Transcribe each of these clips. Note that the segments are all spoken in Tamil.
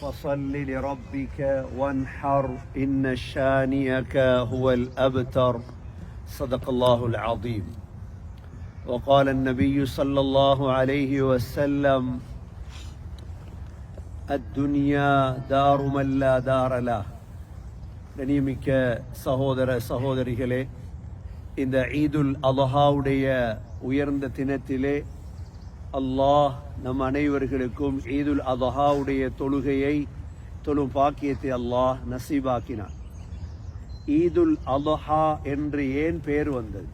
فصل لربك وانحر إن شانئك هو الأبتر صدق الله العظيم وقال النبي صلى الله عليه وسلم الدنيا دار من لا دار له கண்ணியமிக்க சகோதர சகோதரிகளே இந்த ஈதுல் அலஹாவுடைய உயர்ந்த தினத்திலே அல்லாஹ் நம் அனைவர்களுக்கும் ஈதுல் அதஹாவுடைய தொழுகையை தொழும் பாக்கியத்தை அல்லாஹ் நசீபாக்கினான். ஈதுல் அதஹா என்று ஏன் பேர் வந்தது?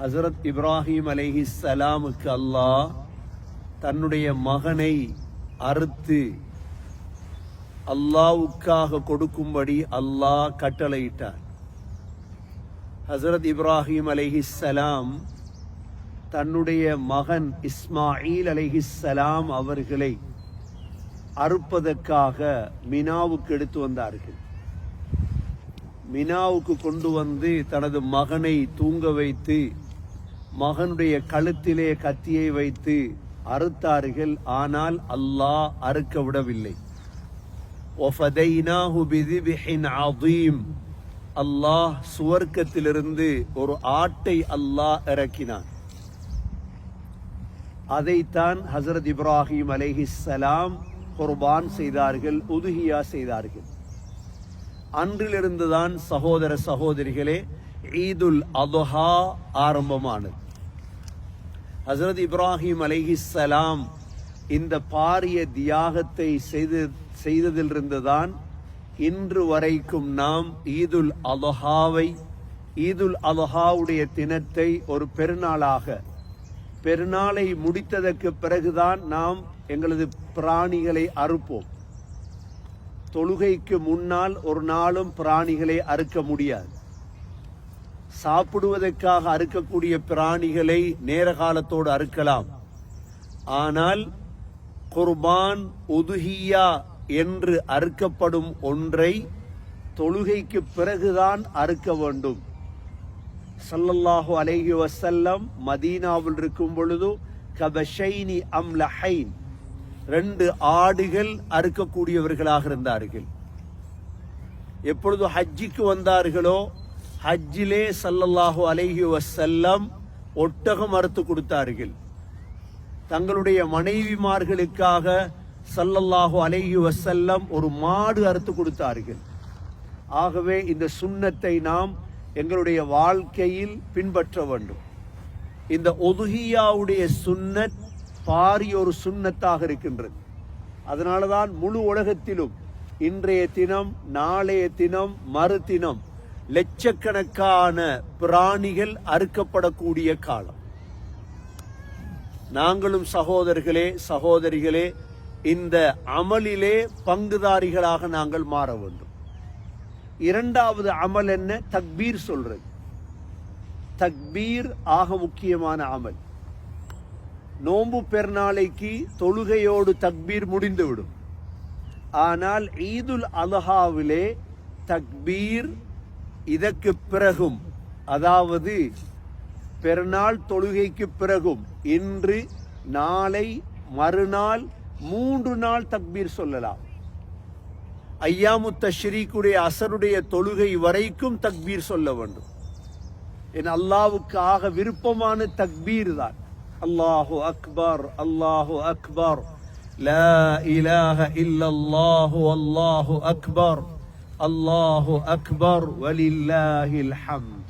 ஹசரத் இப்ராஹிம் அலஹி சலாமுக்கு அல்லாஹ் தன்னுடைய மகனை அறுத்து அல்லாவுக்காக கொடுக்கும்படி அல்லாஹ் கட்டளையிட்டார். ஹசரத் இப்ராஹிம் அலைஹிஸ்ஸலாம் தன்னுடைய மகன் இஸ்மாயில் அலிஹிஸ்ஸலாம் அவர்களை அறுப்பதற்காக மினாவுக்கு எடுத்து வந்தார்கள். மினாவுக்கு கொண்டு வந்து தனது மகனை தூங்க வைத்து மகனுடைய கழுத்திலே கத்தியை வைத்து அறுத்தார்கள். ஆனால் அல்லாஹ் அறுக்க விடவில்லை. அல்லாஹ் சுவர்க்கத்திலிருந்து ஒரு ஆட்டை அல்லாஹ் இறக்கினான். அதைத்தான் ஹசரத் இப்ராஹிம் அலைஹிஸ்ஸலாம் குர்பான் செய்தார்கள் உதுகியா செய்தார்கள். அன்றிலிருந்துதான் சகோதர சகோதரிகளே ஈதுல் அதுஹா ஆரம்பமானது. ஹசரத் இப்ராஹிம் அலைஹிஸ்ஸலாம் இந்த பாரிய தியாகத்தை செய்து செய்ததிலிருந்துதான் இன்று வரைக்கும் நாம் ஈதுல் அலஹாவை ஈதுல் அலஹாவுடைய தினத்தை ஒரு பெருநாளாக பெருநாளை முடித்ததற்கு பிறகுதான் நாம் எங்களது பிராணிகளை அறுப்போம். தொழுகைக்கு முன்னால் ஒரு நாளும் பிராணிகளை அறுக்க முடியாது. சாப்பிடுவதற்காக அறுக்கக்கூடிய பிராணிகளை நேர காலத்தோடு அறுக்கலாம். ஆனால் குர்பான் ஒதுகியா என்று அறுக்கப்படும் ஒன்றை தொழுகைக்கு பிறகுதான் அறுக்க வேண்டும். சல்லல்லாஹு அலைஹி வசல்லம் மதீனாவில் இருக்கும் பொழுது கபஷைனி அம்லஹைன். ரெண்டு ஆடுகள் அறுக்கக்கூடியவர்களாக இருந்தார்கள். எப்பொழுது ஹஜ்ஜிக்கு வந்தார்களோ ஹஜ்ஜிலே சல்லல்லாஹு அலைஹி வசல்லம் ஒட்டகம் அறுத்து கொடுத்தார்கள். தங்களுடைய மனைவிமார்களுக்காக சல்லல்லாஹு அலைஹி வசல்லம் ஒரு மாடு அறுத்து கொடுத்தார்கள். ஆகவே இந்த சுண்ணத்தை நாம் எங்களுடைய வாழ்க்கையில் பின்பற்ற வேண்டும். இந்த ஒதுகியாவுடைய சுன்னத் பாரிய ஒரு சுன்னத்தாக இருக்கின்றது. அதனாலதான் முழு உலகத்திலும் இன்றைய தினம் நாளைய தினம் மறு தினம் லட்சக்கணக்கான பிராணிகள் அறுக்கப்படக்கூடிய காலம். நாங்களும் சகோதரர்களே சகோதரிகளே இந்த அமலிலே பங்குதாரிகளாக நாங்கள் மாற வேண்டும். இரண்டாவது அமல் என்ன? தக்பீர் சொல்றது. தக்பீர் ஆக முக்கியமான அமல். நோன்பு பெருநாளைக்கு தொழுகையோடு தக்பீர் முடிந்துவிடும். ஆனால் ஈதுல் அலஹாவிலே தக்பீர் இதற்கு பிறகும் அதாவது பெருநாள் தொழுகைக்கு பிறகும் இன்று நாளை மறுநாள் மூன்று நாள் தக்பீர் சொல்லலாம். ஐயாமு தஷ்ரீக்குடைய அசருடைய தொழுகை வரைக்கும் தக்பீர் சொல்ல வேண்டும் என் அல்லாவுக்கு ஆக விருப்பமான தக்பீர் தான் அல்லாஹு அக்பர் அல்லாஹு அக்பர் لا إله إلا الله والله أكبر الله أكبر ولله الحمد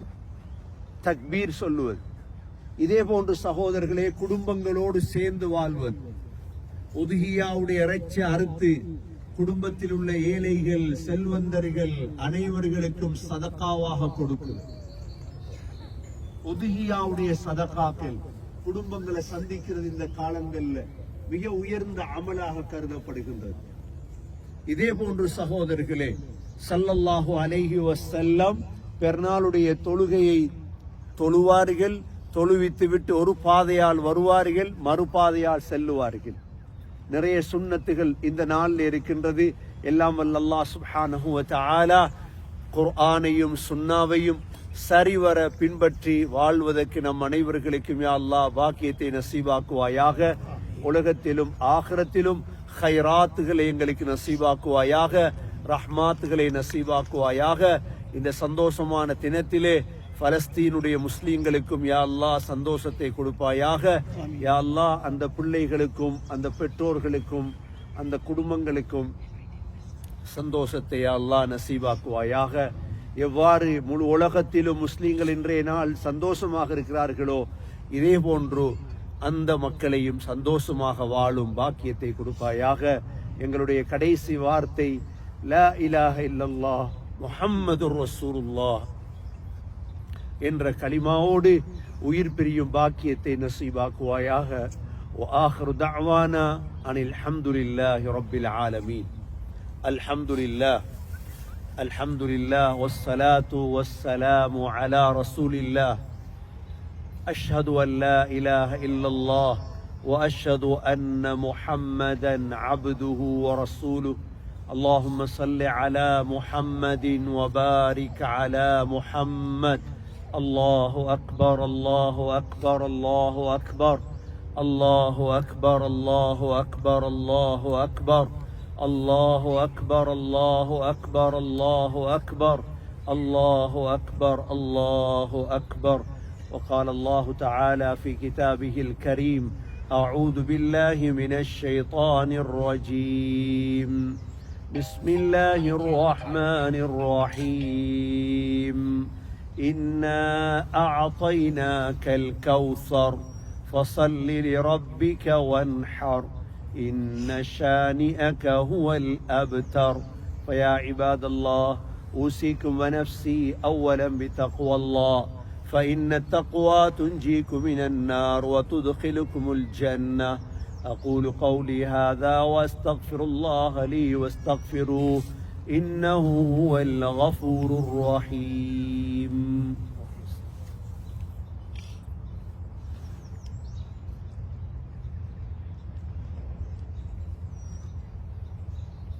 தக்பீர் சொல்லுவது இதே போன்று சகோதரர்களே குடும்பங்களோடு சேர்ந்து வாழ்வது ஒதுகியாவுடைய இறைச்சி அறுத்து குடும்பத்தில் உள்ள ஏழைகள் செல்வந்தர்கள் அனைவர்களுக்கும் சதக்காவாக கொடுக்கும். ஒதுகியாவுடைய சதக்காக்கள் குடும்பங்களை சந்திக்கிறது இந்த காலங்கள்ல மிக உயர்ந்த அமலாக கருதப்படுகின்றது. இதே போன்று சகோதரர்களே சல்லல்லாஹு அலைஹி வசல்லம் பெருநாளுடைய தொழுகையை தொழுவார்கள் தொழுவித்து விட்டு ஒரு பாதையால் வருவார்கள் மறுபாதையால் செல்லுவார்கள். நிறைய சுண்ணத்துகள் இந்த நாளில் இருக்கின்றது. எல்லாம் வல்லல்லா அல்லாஹ் சுப்ஹானஹு குர்ஆனையும் சுன்னாவையும் சரிவர பின்பற்றி வாழ்வதற்கு நம் அனைவர்களுக்கும் யா அல்லாஹ் பாக்கியத்தை நசீவாக்குவாயாக உலகத்திலும் ஆகரத்திலும் ஹைராத்துகளை எங்களுக்கு நசீவாக்குவாயாக ரஹ்மாத்துகளை நசீவாக்குவாயாக இந்த சந்தோஷமான தினத்திலே பலஸ்தீனுடைய முஸ்லீம்களுக்கும் யா சந்தோஷத்தை கொடுப்பாயாக. யா அந்த பிள்ளைகளுக்கும் அந்த பெற்றோர்களுக்கும் அந்த குடும்பங்களுக்கும் சந்தோஷத்தை யா அல்லாஹ் நசீவாக்குவாயாக. எவ்வாறு முழு உலகத்திலும் முஸ்லீம்கள் இன்றைய நாள் சந்தோஷமாக இருக்கிறார்களோ இதே போன்று அந்த மக்களையும் சந்தோஷமாக வாழும் பாக்கியத்தை கொடுப்பாயாக. எங்களுடைய கடைசி வார்த்தை லா இலாஹ இல்லல்லாஹ் முஹம்மது ரசூலுல்லாஹ் என்ற கலிமாவோடு உயிர் பிரியும் பாக்கியத்தை நசீபாக்குவாயாக وآخر دعوانا أن الحمد لله رب العالمين الحمد لله الحمد لله والصلاة والسلام على رسول الله أشهد أن لا إله إلا الله وأشهد أن محمدا عبده ورسوله اللهم صل على محمد وبارك على محمد الله أكبر الله أكبر الله أكبر. الله أكبر الله أكبر الله أكبر. الله أكبر الله أكبر الله أكبر. الله أكبر الله أكبر. وقال الله تعالى في كتابه الكريم أعوذ بالله من الشيطان الرجيم. بسم الله الرحمن الرحيم. إنا أعطيناك الكوثر فصل لربك وانحر إن شانئك هو الأبتر فيا عباد الله أوصيكم ونفسي أولا بتقوى الله فإن التقوى تنجيكم من النار وتدخلكم الجنة أقول قولي هذا وأستغفر الله لي واستغفروه إنه هو الغفور الرحيم.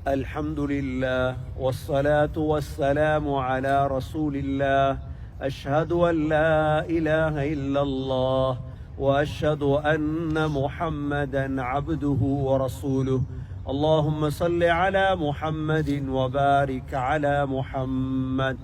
الحمد لله والصلاة والسلام على رسول الله. أشهد أن لا إله إلا الله وأشهد أن محمدا عبده ورسوله. اللهم صل على محمد وبارك على محمد.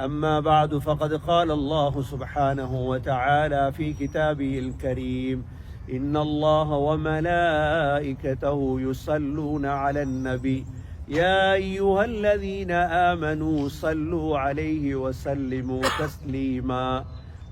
أما بعد فقد قال الله سبحانه وتعالى في كتابه الكريم إن الله وملائكته يصلون على النبي. يا أيها الذين آمنوا صلوا عليه وسلموا تسليما.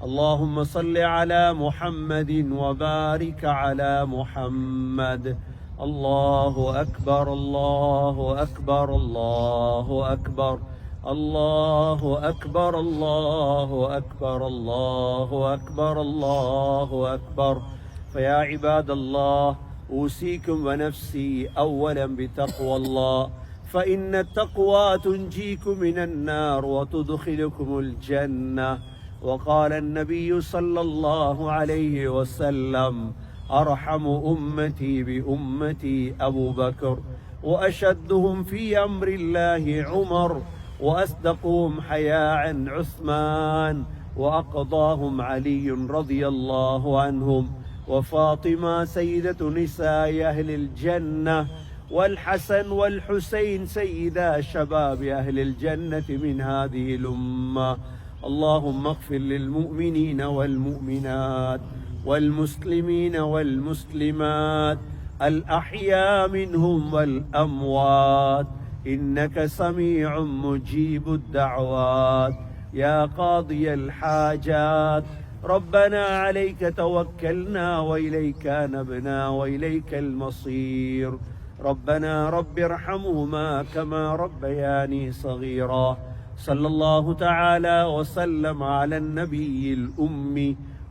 اللهم صل على محمد وبارك على محمد. الله أكبر الله أكبر الله أكبر الله أكبر الله أكبر الله أكبر الله أكبر. فيا عباد الله أوصيكم ونفسي أولا بتقوى الله. فإن التقوى تنجيكم من النار وتدخلكم الجنة. وقال النبي صلى الله عليه وسلم أرحم أمتي بأمتي أبو بكر وأشدهم في أمر الله عمر وأصدقهم حياء عثمان وأقضاهم علي رضي الله عنهم وفاطمة سيدة نساء أهل الجنة والحسن والحسين سيدا شباب أهل الجنة من هذه الأمة. اللهم اغفر للمؤمنين والمؤمنات. والمسلمين والمسلمات الأحياء منهم والأموات. إنك سميع مجيب الدعوات. يا قاضي الحاجات ربنا عليك توكلنا وإليك نبنا وإليك المصير. ربنا رب ارحمهما كما ربياني صغيرا. صلى الله تعالى وسلم على النبي الأمي.